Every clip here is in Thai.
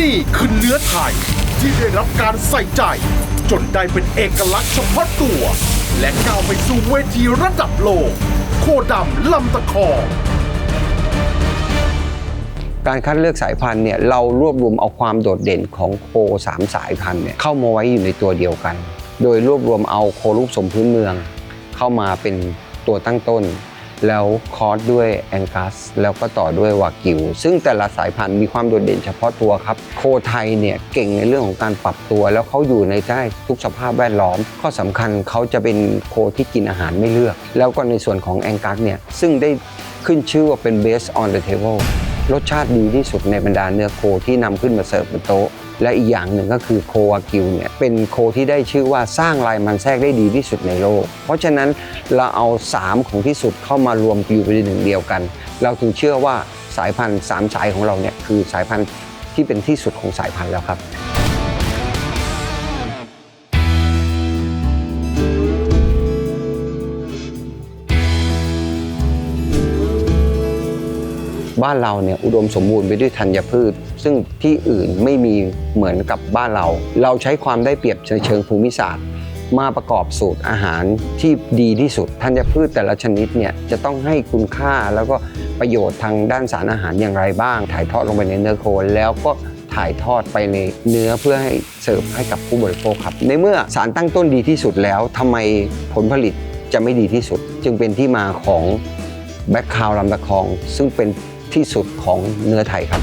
นี่คือเนื้อไทย ที่ได้รับการใส่ใจ จนได้เป็นเอกลักษณ์เฉพาะตัว และก้าวไปสู่เวทีระดับโลก โคดำลำตะคองการคัดเลือกสายพันธุ์เนี่ยเรารวบรวมเอาความโดดเด่นของโคสามสายพันธุ์เนี่ยเข้ามาไว้อยู่ในตัวเดียวกัน โดยรวบรวมเอาโครูปสมพื้นเมือง เข้ามาเป็นตัวตั้งต้น แล้วคอร์สด้วยแองกัสแล้วก็ต่อด้วยวากิว ซึ่งแต่ละสายพันธุ์มีความโดดเด่นเฉพาะตัวครับ โคไทยเนี่ยเก่งในเรื่องของการปรับตัว แล้วเขาอยู่ในได้ทุกสภาพแวดล้อม ข้อสำคัญเขาจะเป็นโคที่กินอาหารไม่เลือก แล้วก็ในส่วนของแองกัสเนี่ยซึ่งได้ขึ้นชื่อว่าเป็น best on the table รสชาติดีที่สุดในบรรดาเนื้อโคที่นำขึ้นมาเสิร์ฟบนโต๊ะ และอีกอย่างหนึ่งก็คือโควากิวเนี่ยเป็นโคที่ได้ชื่อว่าสร้างลายมันแทรกได้ดีที่สุดในโลก เพราะฉะนั้นเราเอา 3 ของที่สุดเข้ามารวมอยู่เป็นหนึ่งเดียวกัน เราถึงเชื่อว่าสายพันธุ์สามสายของเราเนี่ยคือสายพันธุ์ที่เป็นที่สุดของสายพันธุ์แล้วครับ บ้านเราเนี่ยอุดมสมบูรณ์ไปด้วยธัญพืช ซึ่งที่อื่นไม่มีเหมือนกับบ้านเรา เราใช้ความได้เปรียบในเชิงภูมิศาสตร์ มาประกอบสูตรอาหารที่ดีที่สุดธัญพืชแต่ละชนิดเนี่ยจะต้องให้คุณค่าแล้วก็ประโยชน์ทางด้านสารอาหารอย่างไรบ้าง ถ่ายทอดลงไปในเนื้อโคแล้วก็ถ่ายทอดไปในเนื้อเพื่อให้เสิร์ฟให้กับผู้บริโภคครับ ในเมื่อสารตั้งต้นดีที่สุดแล้วทำไมผลผลิตจะไม่ดีที่สุด จึงเป็นที่มาของแบ็คคาวลำตะคอง ซึ่งเป็น ที่สุดของเนื้อไทยครับ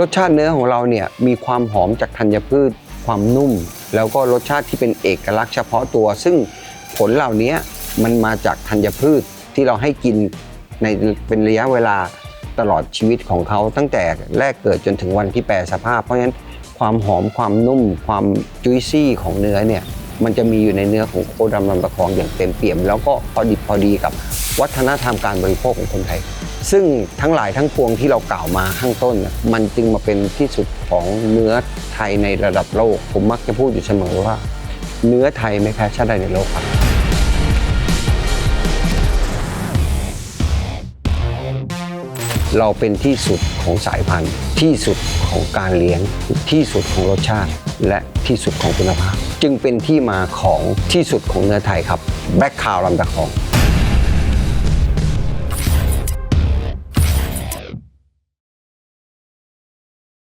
รสชาติเนื้อของเราเนี่ยมีความหอมจากธัญพืช ความนุ่ม แล้วก็รสชาติที่เป็นเอกลักษณ์เฉพาะตัว ซึ่งผลเหล่านี้มันมาจากธัญพืชที่เราให้กินในเป็นระยะเวลา ตลอดชีวิตของเขาตั้งแต่แรกเกิดจนถึงวันที่แปรสภาพ เพราะฉะนั้นความหอมความนุ่มความจุยซี่ของเนื้อเนี่ยมันจะมีอยู่ในเนื้อของโคดำลำตะคองอย่างเต็มเปี่ยม แล้วก็พอดิบพอดีกับวัฒนธรรมการบริโภคของคนไทย ซึ่งทั้งหลายทั้งปวงที่เรากล่าวมาข้างต้น มันจึงมาเป็นที่สุดของเนื้อไทยในระดับโลก ผมมักจะพูดอยู่เสมอว่า เนื้อไทยไม่แพ้ชาติใดในโลกครับ เราเป็นที่สุดของสายพันธุ์ ที่สุดของการเลี้ยง ที่สุดของรสชาติ และที่สุดของคุณภาพ จึงเป็นที่มาของที่สุดของเนื้อไทยครับแบ็คคาวลำตะคอง